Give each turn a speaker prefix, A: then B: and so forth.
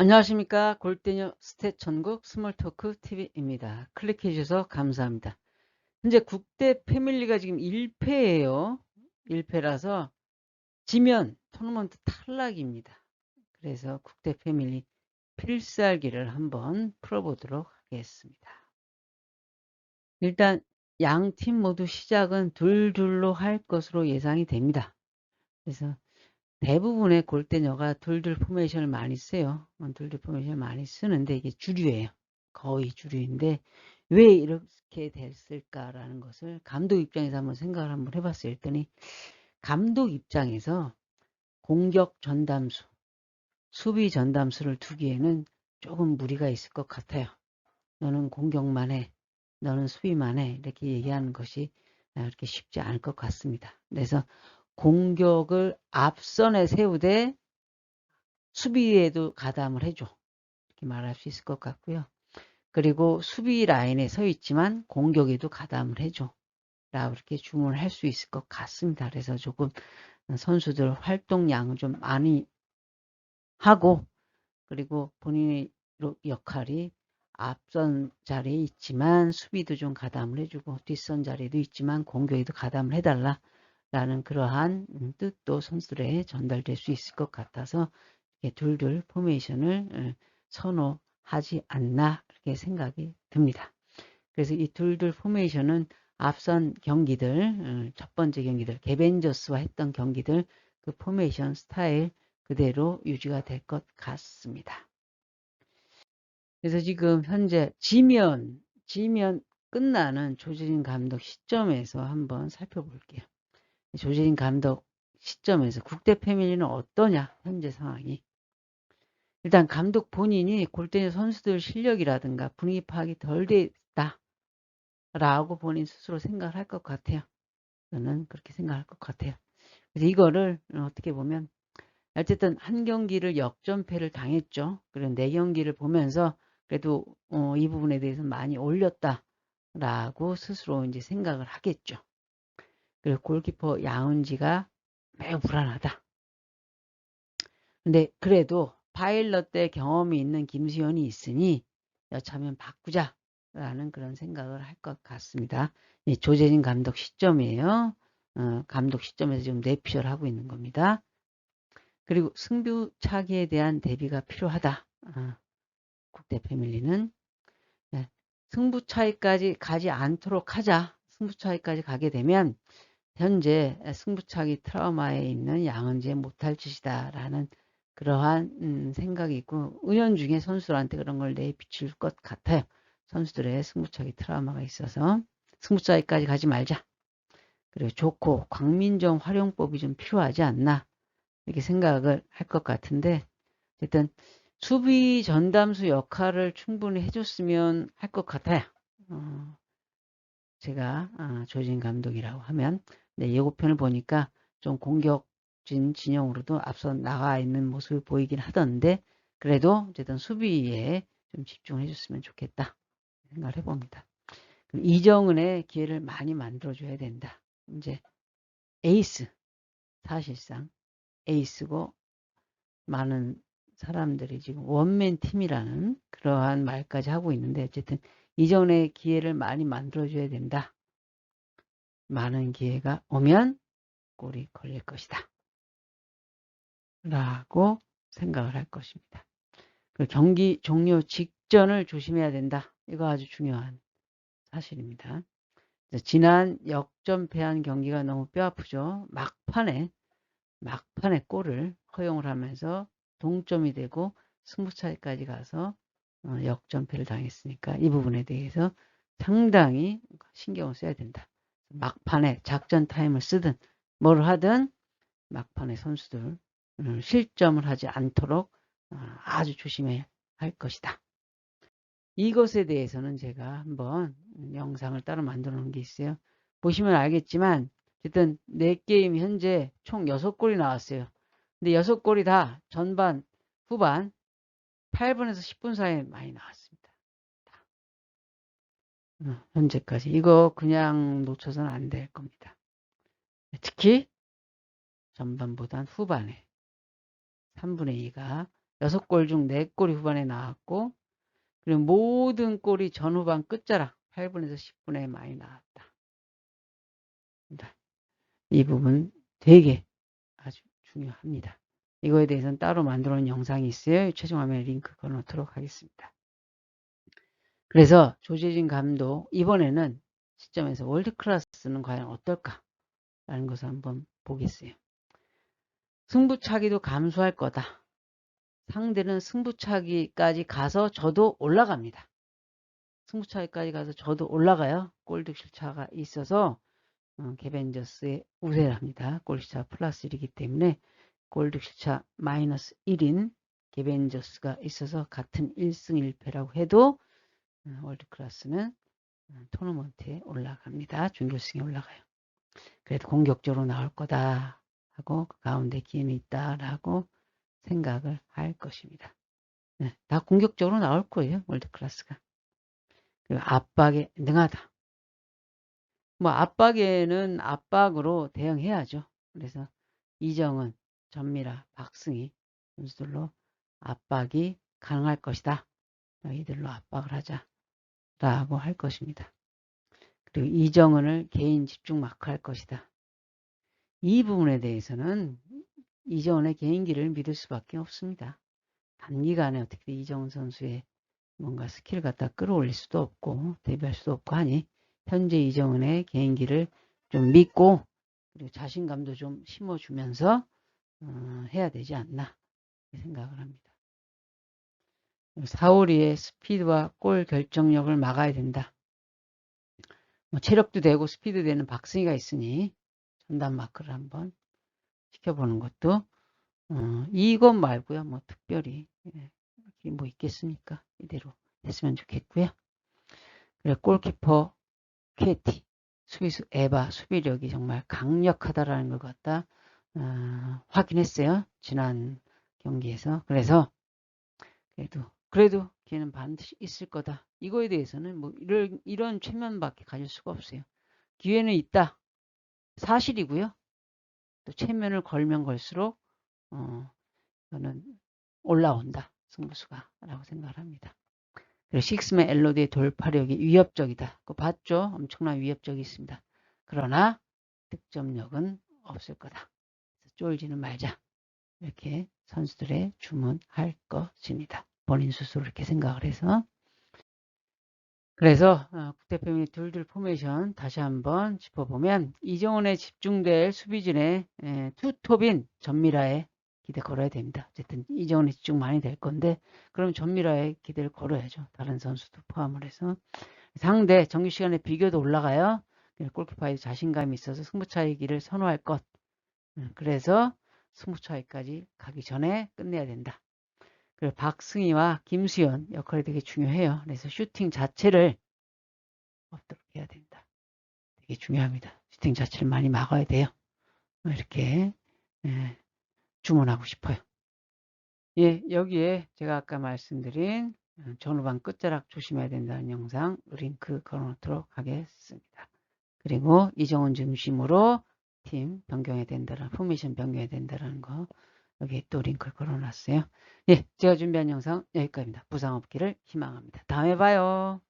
A: 안녕하십니까. 골대녀 스탯 전국 스몰토크 TV입니다. 클릭해 주셔서 감사합니다. 현재 국대 패밀리가 지금 1패예요. 1패라서 지면 토너먼트 탈락입니다. 그래서 국대 패밀리 필살기를 한번 풀어보도록 하겠습니다. 일단 양 팀 모두 시작은 둘둘로 할 것으로 예상이 됩니다. 그래서 대부분의 골대녀가 둘둘 포메이션을 많이 써요. 어, 둘둘 포메이션을 많이 쓰는데 이게 주류예요. 거의 주류인데 왜 이렇게 됐을까라는 것을 감독 입장에서 한번 생각을 한번 해봤어요. 했더니 감독 입장에서 공격 전담수, 수비 전담수를 두기에는 조금 무리가 있을 것 같아요. 너는 공격만 해. 너는 수비만 해. 이렇게 얘기하는 것이 이렇게 쉽지 않을 것 같습니다. 그래서 공격을 앞선에 세우되 수비에도 가담을 해줘. 이렇게 말할 수 있을 것 같고요. 그리고 수비 라인에 서 있지만 공격에도 가담을 해줘. 라고 이렇게 주문을 할 수 있을 것 같습니다. 그래서 조금 선수들 활동량을 좀 많이 하고 그리고 본인의 역할이 앞선 자리에 있지만 수비도 좀 가담을 해주고 뒷선 자리에도 있지만 공격에도 가담을 해달라. 라는 그러한 음, 뜻도 선수들에 전달될 수 있을 것 같아서 둘둘 포메이션을 어, 선호하지 않나 이렇게 생각이 듭니다. 그래서 이 둘둘 포메이션은 앞선 경기들, 어, 첫 번째 경기들, 개벤저스와 했던 경기들 그 포메이션 스타일 그대로 유지가 될 것 같습니다. 그래서 지금 현재 지면, 지면 끝나는 조진 감독 시점에서 한번 살펴볼게요. 조재인 감독 시점에서 국대 패밀리는 어떠냐 현재 상황이. 일단 감독 본인이 골대녀 선수들 실력이라든가 분위기 파악이 덜 됐다 라고 본인 스스로 생각을 할 것 같아요. 저는 그렇게 생각할 것 같아요. 그래서 이거를 어떻게 보면 어쨌든 한 경기를 역전패를 당했죠. 그런 네 경기를 보면서 그래도 어, 이 부분에 대해서 많이 올렸다 라고 스스로 이제 생각을 하겠죠 그리고 골키퍼 야운지가 매우 불안하다. 근데 그래도 파일럿 때 경험이 있는 김수현이 있으니 여차면 바꾸자 라는 그런 생각을 할 것 같습니다. 조재진 감독 시점이에요. 어, 감독 시점에서 지금 내피셜 하고 있는 겁니다. 그리고 승부차기에 대한 대비가 필요하다. 어, 국대 패밀리는 네, 승부차이까지 가지 않도록 하자. 승부차이까지 가게 되면 현재 승부차기 트라우마에 있는 양은지의 못할 짓이다 라는 그러한 음, 생각이 있고 은연중에 선수들한테 그런 걸 내비칠 것 같아요. 선수들의 승부차기 트라우마가 있어서 승부차기까지 가지 말자. 그리고 좋고 광민정 활용법이 좀 필요하지 않나 이렇게 생각을 할 것 같은데 어쨌든 수비 전담수 역할을 충분히 해줬으면 할 것 같아요. 어, 제가 아, 조진 감독이라고 하면 네, 예고편을 보니까 좀 공격진 진영으로도 앞서 나가 있는 모습을 보이긴 하던데 그래도 어쨌든 수비에 좀 집중해 줬으면 좋겠다 생각을 해봅니다. 이정은의 기회를 많이 만들어줘야 된다. 이제 에이스 사실상 에이스고 많은 사람들이 지금 원맨 팀이라는 그러한 말까지 하고 있는데 어쨌든 이전의 기회를 많이 만들어줘야 된다. 많은 기회가 오면 골이 걸릴 것이다. 라고 생각을 할 것입니다. 그 경기 종료 직전을 조심해야 된다. 이거 아주 중요한 사실입니다. 지난 역전패한 경기가 너무 뼈아프죠. 막판에 막판에 골을 허용을 하면서 동점이 되고 승부차이까지 가서 어, 역전패를 당했으니까 이 부분에 대해서 상당히 신경을 써야 된다. 막판에 작전 타임을 쓰든 뭘 하든 막판에 선수들 음, 실점을 하지 않도록 어, 아주 조심해야 할 것이다. 이것에 대해서는 제가 한번 영상을 따로 만들어 놓은 게 있어요. 보시면 알겠지만 어쨌든 4게임 현재 총 6골이 나왔어요. 근데 6골이 다 전반, 후반 8분에서 10분 사이에 많이 나왔어요. 어, 현재까지. 이거 그냥 놓쳐서는 안 될 겁니다. 특히 전반보단 후반에 3분의 2가 6골 중 4골이 후반에 나왔고 그리고 모든 골이 전후반 끝자락 8분에서 10분에 많이 나왔다. 이 부분 되게 아주 중요합니다. 이거에 대해서는 따로 만들어 놓은 영상이 있어요. 최종 화면에 링크 걸어놓도록 하겠습니다. 그래서 조재진 감독 이번에는 시점에서 월드 클래스는 과연 어떨까? 라는 것을 한번 보겠어요. 승부차기도 감수할 거다. 상대는 승부차기까지 가서 저도 올라갑니다. 승부차기까지 가서 저도 올라가요. 골득실차가 있어서 어, 개벤저스의 우세를 합니다. 골시차 플러스 1이기 때문에 골득실차 마이너스 1인 개벤저스가 있어서 같은 1승 1패라고 해도 어, 월드클래스는 어, 토너먼트에 올라갑니다. 준결승에 올라가요. 그래도 공격적으로 나올 거다 하고 그 가운데 기회는 있다라고 생각을 할 것입니다. 네, 다 공격적으로 나올 거예요. 월드클래스가. 그리고 압박에 능하다. 뭐 압박에는 압박으로 대응해야죠. 그래서 이정은, 전미라, 박승희 선수들로 압박이 가능할 것이다. 이들로 압박을 하자. 라고 할 것입니다. 그리고 이정은을 개인 집중 마크할 것이다. 이 부분에 대해서는 이정은의 개인기를 믿을 수밖에 없습니다. 단기간에 어떻게 이정은 선수의 뭔가 스킬을 갖다 끌어올릴 수도 없고 데뷔할 수도 없고 하니 현재 이정은의 개인기를 좀 믿고 그리고 자신감도 좀 심어주면서 어, 해야 되지 않나 생각을 합니다. 사오리의 스피드와 골 결정력을 막아야 된다. 뭐 체력도 되고 스피드 되는 박승희가 있으니 전담 마크를 한번 시켜보는 것도 어, 이것 말고요. 뭐 특별히 예, 뭐 있겠습니까? 이대로 했으면 좋겠고요. 그래 골키퍼 케티, 수비수 에바 수비력이 정말 강력하다라는 걸 갖다 어, 확인했어요. 지난 경기에서. 그래서 그래도 그래도 걔는 반드시 있을 거다. 이거에 대해서는 뭐 이런 이런 최면밖에 가질 수가 없어요. 기회는 있다. 사실이고요. 또 최면을 걸면 걸수록 어, 저는 올라온다. 승부수가 라고 생각을 합니다. 그리고 식스맨 엘로디의 돌파력이 위협적이다. 그거 봤죠? 엄청난 위협적이 있습니다. 그러나 득점력은 없을 거다. 쫄지는 말자. 이렇게 선수들의 주문할 것입니다. 본인 스스로 이렇게 생각을 해서 그래서 어, 국대표의 둘둘 포메이션 다시 한번 짚어보면 이정훈에 집중될 수비진의 투톱인 전미라에 기대 걸어야 됩니다. 어쨌든 이정훈에 집중 많이 될 건데 그럼 전미라에 기대를 걸어야죠. 다른 선수도 포함을 해서 상대 정규 시간에 비교도 올라가요. 골키퍼에 자신감이 있어서 승부차이기를 선호할 것. 음, 그래서 승부차이까지 가기 전에 끝내야 된다. 그리고 박승희와 김수현 역할이 되게 중요해요. 그래서 슈팅 자체를 없도록 해야 된다. 되게 중요합니다. 슈팅 자체를 많이 막아야 돼요. 이렇게 예, 주문하고 싶어요. 예, 여기에 제가 아까 말씀드린 어, 전후반 끝자락 조심해야 된다는 영상 링크 걸어놓도록 하겠습니다. 그리고 이정원 중심으로 팀 변경해야 된다는 포메이션 변경해야 된다는 거 여기에 또 링크를 걸어놨어요. 예, 제가 준비한 영상 여기까지입니다. 부상 없기를 희망합니다. 다음에 봐요.